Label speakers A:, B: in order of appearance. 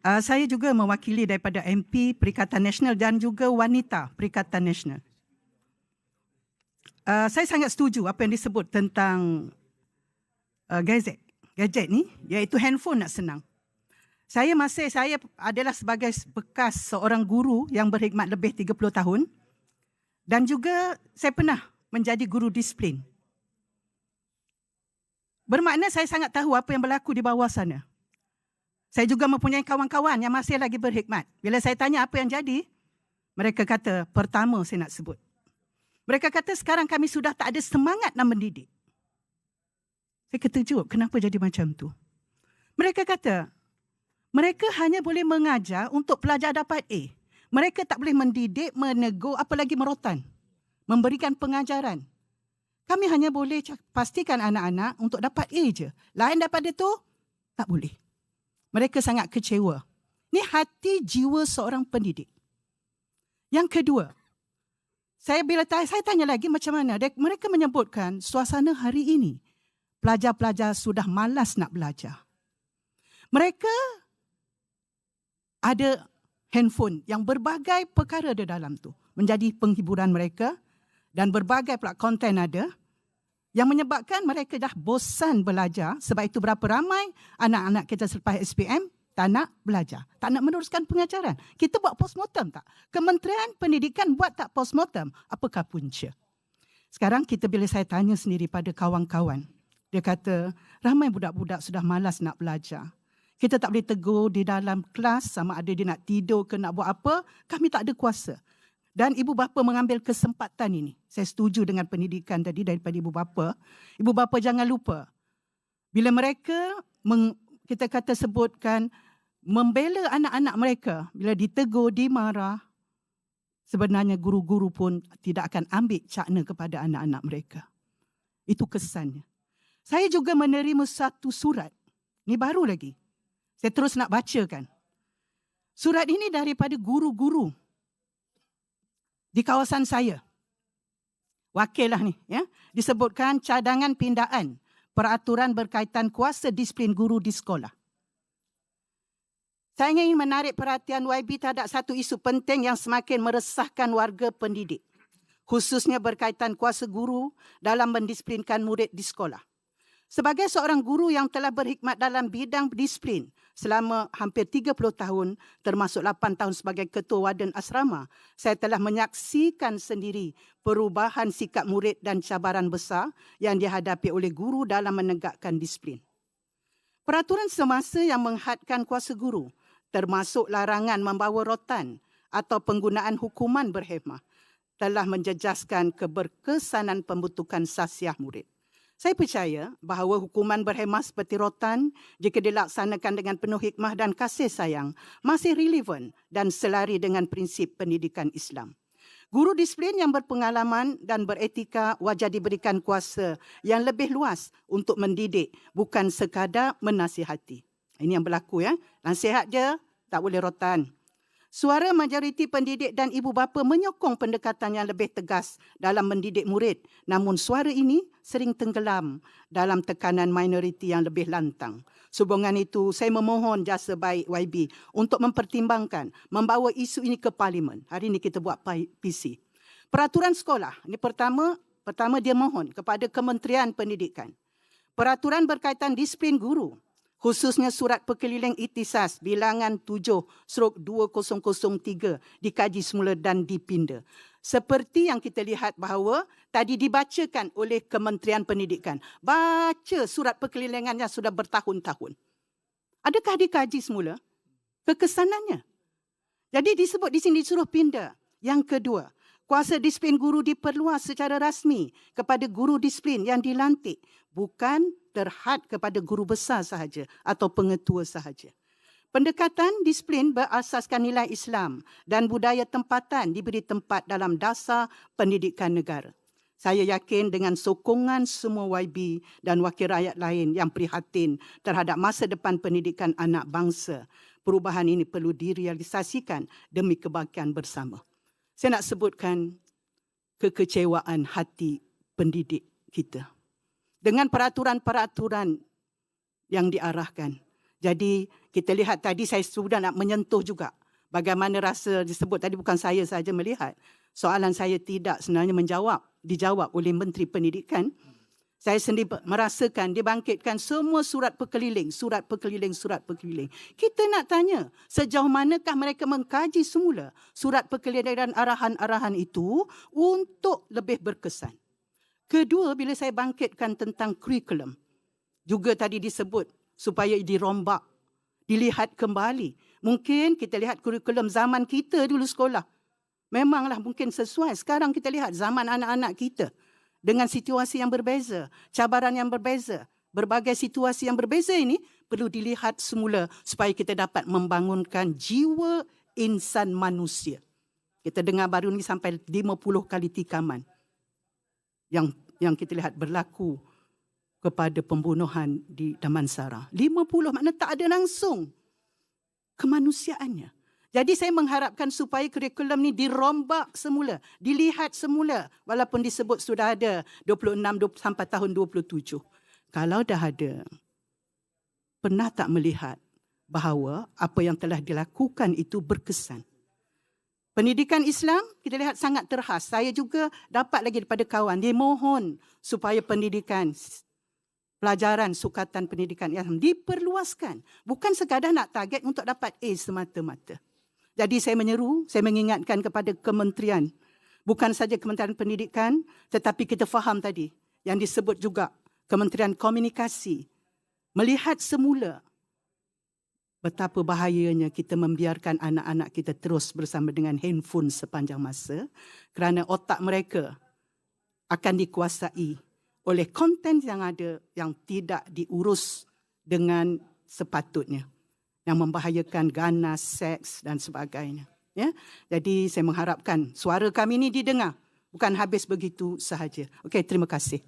A: Uh, saya juga mewakili daripada MP Perikatan Nasional dan juga wanita Perikatan Nasional. Uh, saya sangat setuju apa yang disebut tentang uh, gadget. Gadget ni iaitu handphone nak senang. Saya masih saya adalah sebagai bekas seorang guru yang berkhidmat lebih 30 tahun dan juga saya pernah menjadi guru disiplin. Bermakna saya sangat tahu apa yang berlaku di bawah sana. Saya juga mempunyai kawan-kawan yang masih lagi berhikmat. Bila saya tanya apa yang jadi, mereka kata, pertama saya nak sebut. Mereka kata sekarang kami sudah tak ada semangat nak mendidik. Saya keterkejut, kenapa jadi macam tu? Mereka kata, mereka hanya boleh mengajar untuk pelajar dapat A. Mereka tak boleh mendidik, menegur, apalagi merotan. Memberikan pengajaran. Kami hanya boleh pastikan anak-anak untuk dapat A je. Lain daripada tu, tak boleh. Mereka sangat kecewa. Ini hati jiwa seorang pendidik. Yang kedua, saya bila tanya, saya tanya lagi macam mana. Mereka menyebutkan suasana hari ini, pelajar-pelajar sudah malas nak belajar. Mereka ada handphone yang berbagai perkara di dalam tu. Menjadi penghiburan mereka dan berbagai pula konten ada yang menyebabkan mereka dah bosan belajar sebab itu berapa ramai anak-anak kita selepas SPM tak nak belajar, tak nak meneruskan pengajaran. Kita buat postmortem tak? Kementerian Pendidikan buat tak postmortem? Apakah punca? Sekarang kita bila saya tanya sendiri pada kawan-kawan, dia kata ramai budak-budak sudah malas nak belajar. Kita tak boleh tegur di dalam kelas sama ada dia nak tidur ke nak buat apa, kami tak ada kuasa. Dan ibu bapa mengambil kesempatan ini. Saya setuju dengan pendidikan tadi daripada ibu bapa. Ibu bapa jangan lupa. Bila mereka meng, kita kata sebutkan membela anak-anak mereka bila ditegur, dimarah, sebenarnya guru-guru pun tidak akan ambil cakna kepada anak-anak mereka. Itu kesannya. Saya juga menerima satu surat. Ini baru lagi. Saya terus nak bacakan. Surat ini daripada guru-guru di kawasan saya. Wakil lah ni. Ya. Disebutkan cadangan pindaan peraturan berkaitan kuasa disiplin guru di sekolah. Saya ingin menarik perhatian YB terhadap satu isu penting yang semakin meresahkan warga pendidik. Khususnya berkaitan kuasa guru dalam mendisiplinkan murid di sekolah. Sebagai seorang guru yang telah berhikmat dalam bidang disiplin selama hampir 30 tahun termasuk 8 tahun sebagai ketua waden asrama, saya telah menyaksikan sendiri perubahan sikap murid dan cabaran besar yang dihadapi oleh guru dalam menegakkan disiplin. Peraturan semasa yang menghadkan kuasa guru termasuk larangan membawa rotan atau penggunaan hukuman berhemah telah menjejaskan keberkesanan pembentukan sasiah murid. Saya percaya bahawa hukuman berhemah seperti rotan jika dilaksanakan dengan penuh hikmah dan kasih sayang masih relevan dan selari dengan prinsip pendidikan Islam. Guru disiplin yang berpengalaman dan beretika wajar diberikan kuasa yang lebih luas untuk mendidik bukan sekadar menasihati. Ini yang berlaku ya. Nasihat dia tak boleh rotan. Suara majoriti pendidik dan ibu bapa menyokong pendekatan yang lebih tegas dalam mendidik murid. Namun suara ini sering tenggelam dalam tekanan minoriti yang lebih lantang. Sehubungan itu, saya memohon jasa baik YB untuk mempertimbangkan membawa isu ini ke parlimen. Hari ini kita buat PC. Peraturan sekolah. Ini pertama, pertama dia mohon kepada Kementerian Pendidikan. Peraturan berkaitan disiplin guru khususnya surat perkeliling itisas bilangan 7 strok 2003 dikaji semula dan dipinda. Seperti yang kita lihat bahawa tadi dibacakan oleh Kementerian Pendidikan. Baca surat perkelilingannya sudah bertahun-tahun. Adakah dikaji semula? Kekesanannya. Jadi disebut di sini suruh pindah. Yang kedua, kuasa disiplin guru diperluas secara rasmi kepada guru disiplin yang dilantik. Bukan terhad kepada guru besar sahaja atau pengetua sahaja. Pendekatan disiplin berasaskan nilai Islam dan budaya tempatan diberi tempat dalam dasar pendidikan negara. Saya yakin dengan sokongan semua YB dan wakil rakyat lain yang prihatin terhadap masa depan pendidikan anak bangsa, perubahan ini perlu direalisasikan demi kebaikan bersama. Saya nak sebutkan kekecewaan hati pendidik kita dengan peraturan-peraturan yang diarahkan. Jadi kita lihat tadi saya sudah nak menyentuh juga bagaimana rasa disebut tadi bukan saya saja melihat. Soalan saya tidak sebenarnya menjawab, dijawab oleh Menteri Pendidikan. Saya sendiri merasakan dibangkitkan semua surat perkeliling, surat perkeliling, surat perkeliling. Kita nak tanya, sejauh manakah mereka mengkaji semula surat perkeliling dan arahan-arahan itu untuk lebih berkesan. Kedua, bila saya bangkitkan tentang kurikulum, juga tadi disebut supaya dirombak, dilihat kembali. Mungkin kita lihat kurikulum zaman kita dulu sekolah. Memanglah mungkin sesuai. Sekarang kita lihat zaman anak-anak kita dengan situasi yang berbeza, cabaran yang berbeza, berbagai situasi yang berbeza ini perlu dilihat semula supaya kita dapat membangunkan jiwa insan manusia. Kita dengar baru ni sampai 50 kali tikaman yang yang kita lihat berlaku kepada pembunuhan di Damansara. 50 makna tak ada langsung kemanusiaannya. Jadi saya mengharapkan supaya kurikulum ni dirombak semula, dilihat semula walaupun disebut sudah ada 26 sampai tahun 27. Kalau dah ada, pernah tak melihat bahawa apa yang telah dilakukan itu berkesan? Pendidikan Islam kita lihat sangat terhas. Saya juga dapat lagi daripada kawan dia mohon supaya pendidikan pelajaran sukatan pendidikan Islam diperluaskan. Bukan sekadar nak target untuk dapat A semata-mata. Jadi saya menyeru, saya mengingatkan kepada kementerian. Bukan saja Kementerian Pendidikan, tetapi kita faham tadi yang disebut juga Kementerian Komunikasi. Melihat semula betapa bahayanya kita membiarkan anak-anak kita terus bersama dengan handphone sepanjang masa kerana otak mereka akan dikuasai oleh konten yang ada yang tidak diurus dengan sepatutnya yang membahayakan ganas, seks dan sebagainya. Ya, jadi saya mengharapkan suara kami ini didengar, bukan habis begitu sahaja. Okey, terima kasih.